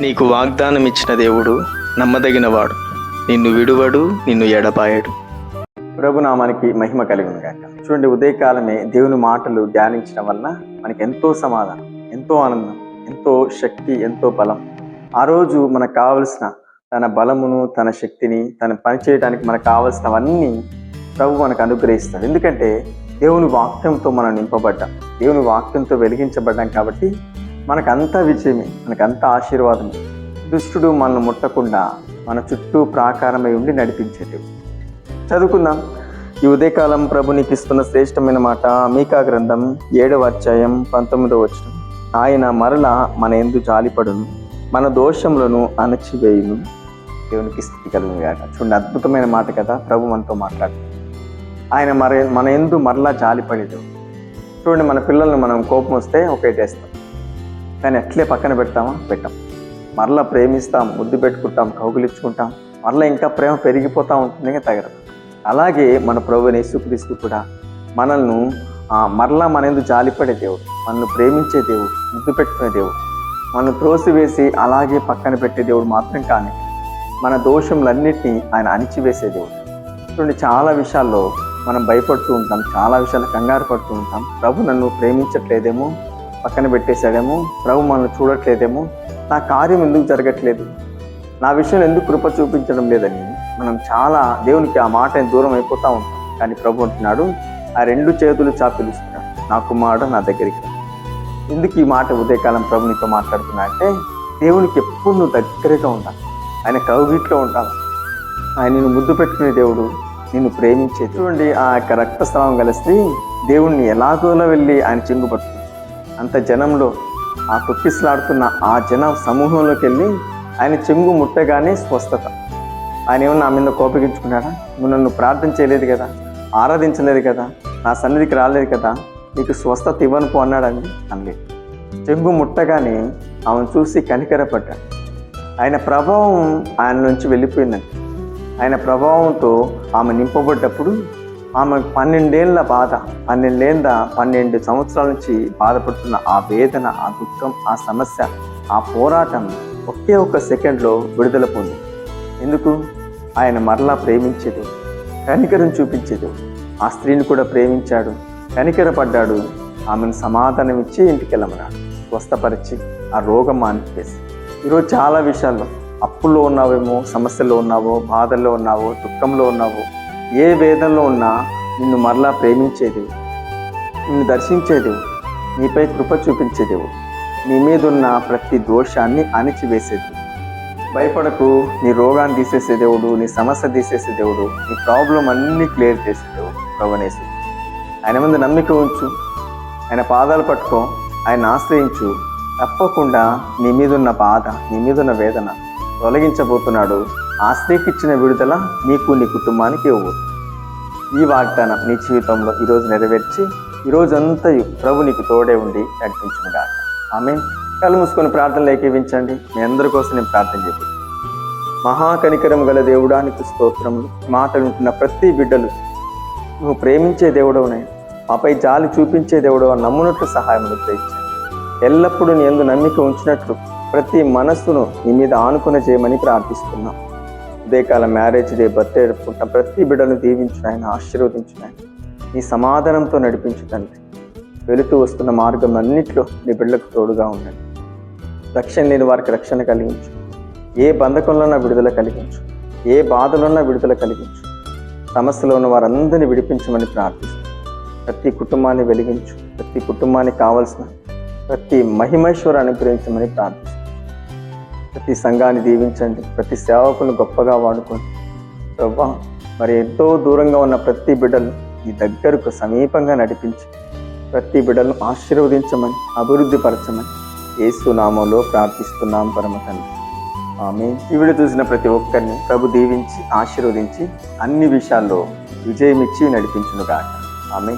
నీకు వాగ్దానం ఇచ్చిన దేవుడు నమ్మదగినవాడు. నిన్ను విడువడు నిన్ను ఎడపాయడు ప్రభునామానికి మహిమ కలిగిన గాక. చూడండి ఉదయకాలమే దేవుని మాటలు ధ్యానించడం వలన మనకి ఎంతో సమాధానం ఎంతో ఆనందం ఎంతో శక్తి ఎంతో బలం. ఆ రోజు మనకు కావలసిన తన బలమును తన శక్తిని తన పని చేయడానికి మనకు కావలసినవన్నీ ప్రభు మనకు అనుగ్రహిస్తాడు. ఎందుకంటే దేవుని వాక్యంతో మనం నింపబడ్డాం. దేవుని వాక్యంతో వెలిగించబడ్డాం కాబట్టి మనకంతా విజయమే మనకంతా ఆశీర్వాదమే. దుష్టుడు మనల్ని ముట్టకుండా మన చుట్టూ ప్రాకారమై ఉండి నడిపించేది చదువుకుందాం. ఈ ఉదయకాలం ప్రభు నీకు ఇస్తున్న శ్రేష్టమైన మాట మీకా గ్రంథం ఏడవ అధ్యాయం పంతొమ్మిదవ వచనం. ఆయన మరల మన ఎందు జాలిపడును మన దోషములను అణచివేయును. దేవునికి స్థితి కలుగును చూడండి అద్భుతమైన మాట కదా ప్రభు మనతో మాట్లాడు ఆయన మర మన ఎందు మరలా జాలిపడేది చూడండి మన పిల్లల్ని మనం కోపం వస్తే ఒకటేస్తాం కానీ అట్లే పక్కన పెడతామా? పెట్టాం. మరలా ప్రేమిస్తాం ముద్దు పెట్టుకుంటాం కౌగులించుకుంటాం మరలా ఇంకా ప్రేమ పెరిగిపోతూ ఉంటుంది తగరదు. అలాగే మన ప్రభు యేసుక్రీస్తు కూడా మనల్ని మరలా మన ఎందుకు జాలిపడే దేవుడు మనల్ని ప్రేమించే దేవుడు ముద్దు పెట్టుకునే దేవుడు మనం త్రోసివేసి అలాగే పక్కన పెట్టే దేవుడు మాత్రం కానీ మన దోషములన్నిటినీ ఆయన అణిచివేసే దేవుడు. చూడండి చాలా విషయాల్లో మనం భయపడుతూ ఉంటాం చాలా విషయాలు కంగారు పడుతూ ఉంటాం. ప్రభు నన్ను ప్రేమించట్లేదేమో? పక్కన పెట్టేశాడేమో ప్రభు మనల్ని చూడట్లేదేమో నా కార్యం ఎందుకు జరగట్లేదు? నా విషయం ఎందుకు కృప చూపించడం లేదని మనం చాలా దేవునికి ఆ మాట దూరం అయిపోతూ ఉంటాం. కానీ ప్రభు అంటున్నాడు ఆ రెండు చేతులు చా పిలుస్తున్నాడు నా కుమారుడు నా దగ్గరికి ఎందుకు ఈ మాట ఉదయకాలం ప్రభు నీతో మాట్లాడుతున్నా అంటే దేవునికి ఎప్పుడు నువ్వు దగ్గరగా ఉండాలి. ఆయన కౌగిట్లో ఉండాలి. ఆయన నిన్ను ముద్దు పెట్టుకునే దేవుడు నిన్ను ప్రేమించే చూడండి ఆ యొక్క రక్తస్రావం గల దేవుణ్ణి ఎలాగోలా వెళ్ళి ఆయన చెంగు పట్టుకుంది అంత జనంలో ఆ తొక్కిసలాడుతున్న ఆ జన సమూహంలోకి వెళ్ళి ఆయన చెంగు ముట్టగానే స్వస్థత. ఆయన ఏమో నా మీద కోపగించుకున్నాడా? నువ్వు నన్ను ప్రార్థన చేయలేదు కదా? ఆరాధించలేదు కదా? నా సన్నిధికి రాలేదు కదా? నీకు స్వస్థత ఇవ్వను పో అన్నాడండి అనలేదు. చెంగు ముట్టగానే ఆమెను చూసి కనికరపడ్డాడు ఆయన ప్రభావం ఆయన నుంచి వెళ్ళిపోయిందండి ఆయన ప్రభావంతో ఆమె నింపబడ్డప్పుడు ఆమె పన్నెండేళ్ళ బాధ పన్నెండేళ్ళ పన్నెండు సంవత్సరాల నుంచి బాధపడుతున్న ఆ వేదన ఆ దుఃఖం ఆ సమస్య ఆ పోరాటం ఒకే ఒక్క సెకండ్లో విడుదల పొంది. ఎందుకు? ఆయన మరలా ప్రేమించేది కనికరం చూపించేది. ఆ స్త్రీని కూడా ప్రేమించాడు కనికరపడ్డాడు. ఆమెను సమాధానం ఇచ్చి ఇంటికి వెళ్ళమన్నాడు. స్వస్థపరిచి ఆ రోగం మానిపేసి. ఈరోజు చాలా విషయాల్లో అప్పుల్లో ఉన్నావేమో సమస్యల్లో ఉన్నావో బాధల్లో ఉన్నావో దుఃఖంలో ఉన్నావో ఏ వేదనలో ఉన్నా నిన్ను మరలా ప్రేమించేది నిన్ను దర్శించేది నీపై కృప చూపించేదేవు. నీ మీద ఉన్న ప్రతి దోషాన్ని అణిచివేసేది. భయపడకు నీ రోగాన్ని తీసేసే దేవుడు నీ సమస్య తీసేసే దేవుడు నీ ప్రాబ్లం అన్నీ క్లియర్ చేసే దేవుడు ప్రవణేశు ఆయన ముందు నమ్మిక ఉంచు. ఆయన పాదాలు పట్టుకో. ఆయన ఆశ్రయించు. తప్పకుండా నీ మీద ఉన్న బాధ నీ మీద ఉన్న వేదన తొలగించబోతున్నాడు. ఆ స్త్రీకి ఇచ్చిన విడుదల నీకు నీ కుటుంబానికి ఇవ్వు. ఈ వాగ్దానం నీ జీవితంలో ఈరోజు నెరవేర్చి ఈ రోజంతా ప్రభు నీకు తోడే ఉండి నడిపించునుగా ఆమె కళ్ళు మూసుకొని ప్రార్థనలు ఏకీవించండి. మీ అందరి కోసం నేను ప్రార్థన చెప్పు మహాకనికరం గల దేవుడానికి స్తోత్రములు. మాటలు ఉంటున్న ప్రతి బిడ్డలు నువ్వు ప్రేమించే దేవుడవునే మాపై జాలి చూపించే దేవుడు నమ్మునట్లు సహాయం ప్రయత్నించండి ఎల్లప్పుడూ నీ ఎందు నమ్మిక ఉంచినట్లు ప్రతి మనస్సును నీ మీద ఆనుకుని చేయమని ప్రార్థిస్తున్నాం. ఉదయకాల మ్యారేజ్ డే బర్త్డే జరుపుకుంటాం ప్రతి బిడ్డను దీవించిన ఆయన ఆశీర్వదించిన ఆయన. నీ సమాధానంతో నడిపించు తండ్రి. వెళుతూ వస్తున్న మార్గం అన్నిట్లో నీ బిడ్డలకు తోడుగా ఉండండి. రక్షణ లేని వారికి రక్షణ కలిగించు. ఏ బంధకంలోనా విడుదల కలిగించు. ఏ బాధలోనా విడుదల కలిగించు. సమస్యలో ఉన్న వారందరినీ విడిపించమని ప్రార్థిస్తున్నాం. ప్రతి కుటుంబాన్ని వెలిగించు. ప్రతి కుటుంబానికి కావలసిన ప్రతి మహిమేశ్వరాన్ని అనుగ్రహించమని ప్రార్థిస్తాను ప్రతి సంఘాన్ని దీవించండి. ప్రతి సేవకులను గొప్పగా వాడుకోండి. ప్రభా మరి ఎంతో దూరంగా ఉన్న ప్రతి బిడ్డలు ఈ దగ్గరకు సమీపంగా నడిపించి ప్రతి బిడ్డలను ఆశీర్వదించమని అభివృద్ధి పరచమని యేసు ప్రార్థిస్తున్నాం పరమ తండ్రి. ఆమె ఈ వీడియో చూసిన ప్రతి ఒక్కరిని ప్రభు దీవించి ఆశీర్వదించి అన్ని విషయాల్లో విజయం ఇచ్చి నడిపించునుగాక. ఆమె